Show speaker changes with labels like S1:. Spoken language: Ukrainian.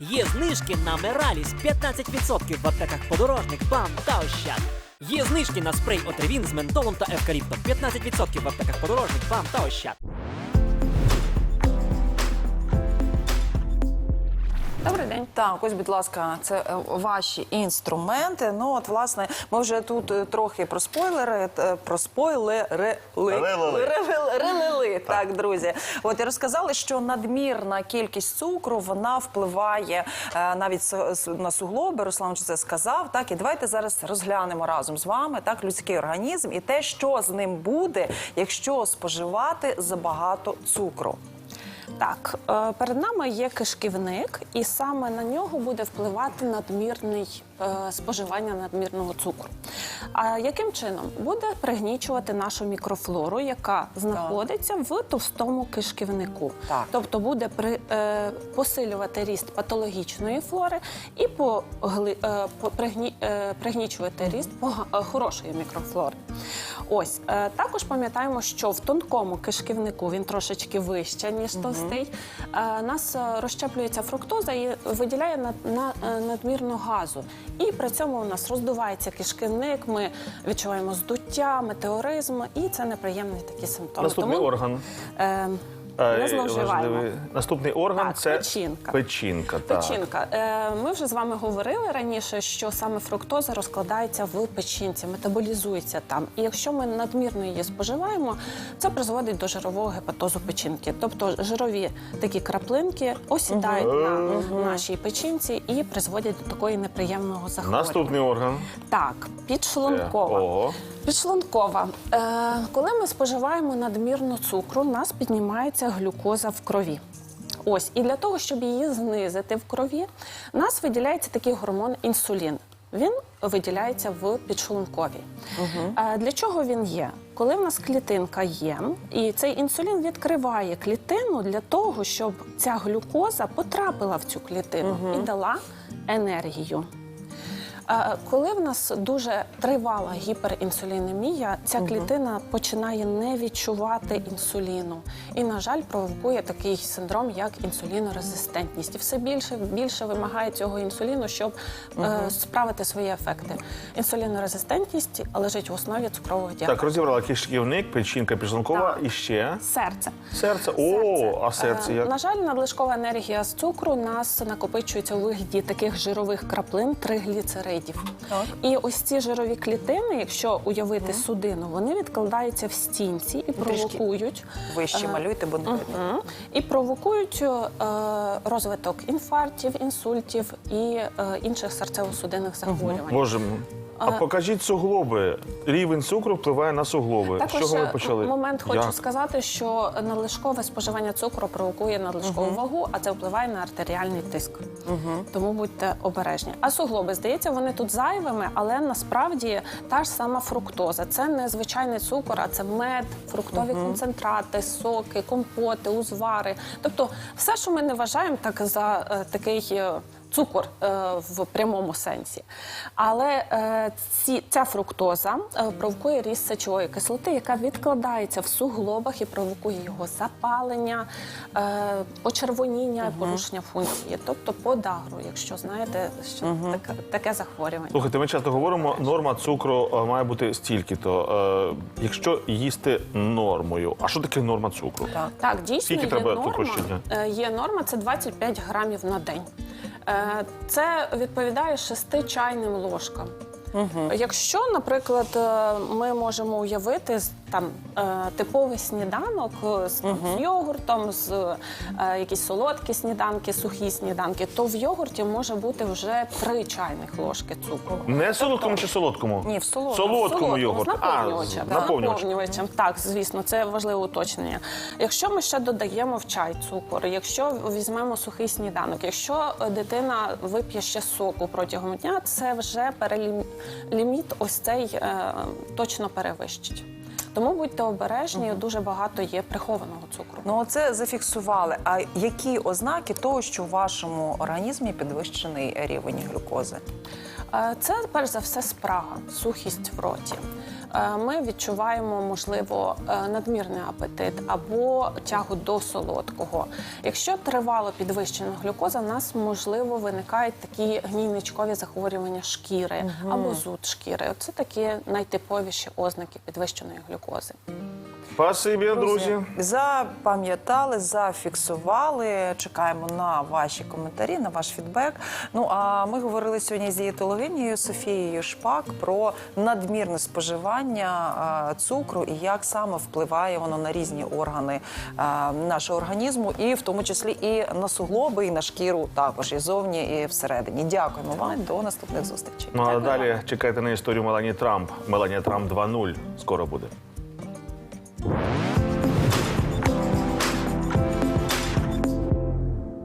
S1: Є знижки на Мераліс 15% в аптеках подорожник, БАМ та Ощад. Є знижки на спрей Отривін з ментолом та евкаліптом 15% в аптеках подорожник, БАМ та Ощад.
S2: Добрий день.
S3: Так, ось, будь ласка, це е, ваші інструменти. Ну, от, власне, ми вже тут е, трохи про спойлери, е, про спойлери
S4: Релили.
S3: Так, друзі. От і розказали, що надмірна кількість цукру вона впливає навіть на суглоби. Руслан вже це сказав. Так, і давайте зараз розглянемо разом з вами так людський організм і те, що з ним буде, якщо споживати забагато цукру.
S2: Так, е, перед нами є кишківник, і саме на нього буде впливати надмірний е, споживання надмірного цукру. А яким чином буде пригнічувати нашу мікрофлору, яка знаходиться в товстому кишківнику?
S3: Так.
S2: Тобто буде при, е, посилювати ріст патологічної флори і погли, е, по- пригні, е, пригнічувати ріст пога- е, хорошої мікрофлори. Ось е, також пам'ятаємо, що в тонкому кишківнику він трошечки вище, ніж товстий. Е, нас е, розщеплюється фруктоза і виділяє над, на, е, надмірно газу. І при цьому у нас роздувається кишківник. Ми відчуваємо здуття, метеоризм, і це неприємні такі симптоми.
S4: Наступний
S2: Тому,
S4: орган.
S2: Е, не зловживаємо.
S4: важливий. Наступний орган
S2: Так,
S4: це
S2: печінка.
S4: Печінка. Так.
S2: Печінка. Е, Ми вже з вами говорили раніше, що саме фруктоза розкладається в печінці, метаболізується там. І якщо ми надмірно її споживаємо, це призводить до жирового гепатозу печінки. Тобто жирові такі краплинки осідають на нашій печінці і призводять до такої неприємного захворювання.
S4: Наступний орган.
S2: Так,
S4: Це-
S2: підшлункова.
S4: Ого.
S2: Підшлункова. Е, коли ми споживаємо надмірно цукру, у нас піднімається глюкоза в крові. Ось, і для того, щоб її знизити в крові, у нас виділяється такий гормон інсулін. Він виділяється в підшлунковій. Е, для чого він є? Коли в нас клітинка є, і цей інсулін відкриває клітину для того, щоб ця глюкоза потрапила в цю клітину і дала енергію. Коли в нас дуже тривала гіперінсулінемія, ця клітина починає не відчувати інсуліну і, на жаль, провокує такий синдром, як інсулінорезистентність. І все більше більше вимагає цього інсуліну, щоб е, справити свої ефекти. Інсулінорезистентність лежить в основі цукрового діабету.
S4: Так, розібрала кишківник, печінка, підшлункова
S2: Так.
S4: і ще
S2: Серце.
S4: серце. О, а серце
S2: Е,
S4: як?
S2: На жаль, надлишкова енергія з цукру у нас накопичується у вигляді таких жирових краплин тригліцеридів.
S3: Так.
S2: І ось ці жирові клітини, якщо уявити судину, вони відкладаються в стінці і провокують.
S3: Вище
S2: е,
S3: малюйте, бо не видно.
S2: І провокують е, розвиток інфарктів, інсультів і е, інших серцево-судинних захворювань.
S4: Боже мій. А покажіть суглоби. Рівень цукру впливає на суглоби. З чого ви
S2: е,
S4: почали?
S2: момент хочу
S4: Як?
S2: сказати, що надлишкове споживання цукру провокує надлишкову вагу, а це впливає на артеріальний тиск. Тому будьте обережні. А суглоби, здається, вони тут зайвими, але насправді та ж сама фруктоза. Це не звичайний цукор, а це мед, фруктові концентрати, соки, компоти, узвари. Тобто, все, що ми не вважаємо так за е, такий. Цукор е, в прямому сенсі, але е, ці, ця фруктоза е, провокує ріст сечової кислоти, яка відкладається в суглобах і провокує його запалення, е, почервоніння, порушення функції, тобто подагру, якщо знаєте, що таке, таке захворювання.
S4: Слухайте, ми часто говоримо, норма цукру має бути стільки-то. Е, якщо їсти нормою, а що таке норма цукру?
S3: Так.
S2: Так, дійсно
S4: Скільки
S2: є
S4: треба
S2: норма. Є норма це 25 грамів на день. Е, Це відповідає шести чайним ложкам. Якщо, наприклад, е, ми можемо уявити там е, типовий сніданок е, з, там, з йогуртом, з е, якісь солодкі сніданки, сухі сніданки, то в йогурті може бути вже 3 чайних ложки цукру.
S4: Не солодкому чи солодкому?
S3: Ні, в солодкому.
S4: Солодкому йогурт. А,
S2: наповнювачем.
S4: наповнювачем.
S2: Так, звісно, це важливе уточнення. Якщо ми ще додаємо в чай цукор, якщо візьмемо сухий сніданок, якщо дитина вип'є ще соку протягом дня, це вже переліміт ось цей е, точно перевищить. Тому будьте обережні, дуже багато є прихованого цукру.
S3: Ну, це зафіксували. А які ознаки того, що в вашому організмі підвищений рівень глюкози?
S2: Е, Це перш за все спрага, сухість в роті. Е, ми відчуваємо, можливо, е, надмірний апетит або тягу до солодкого. Якщо тривало підвищена глюкоза, в нас можливо виникають такі гнійничкові захворювання шкіри або зуд шкіри. Це такі найтиповіші ознаки підвищеної глюкози.
S4: Спасибі, друзі.
S3: Запам'ятали, зафіксували. Чекаємо на ваші коментарі, на ваш фідбек. Ну а ми говорили сьогодні з дієтологинією Софією Шпак про надмірне споживання цукру і як саме впливає воно на різні органи нашого організму, і в тому числі і на суглоби, і на шкіру також і зовні, і всередині. Дякуємо вам. До наступних зустрічей.
S4: Ну а далі чекайте на історію Мелані Трамп. Меланія Трамп 2.0 скоро буде.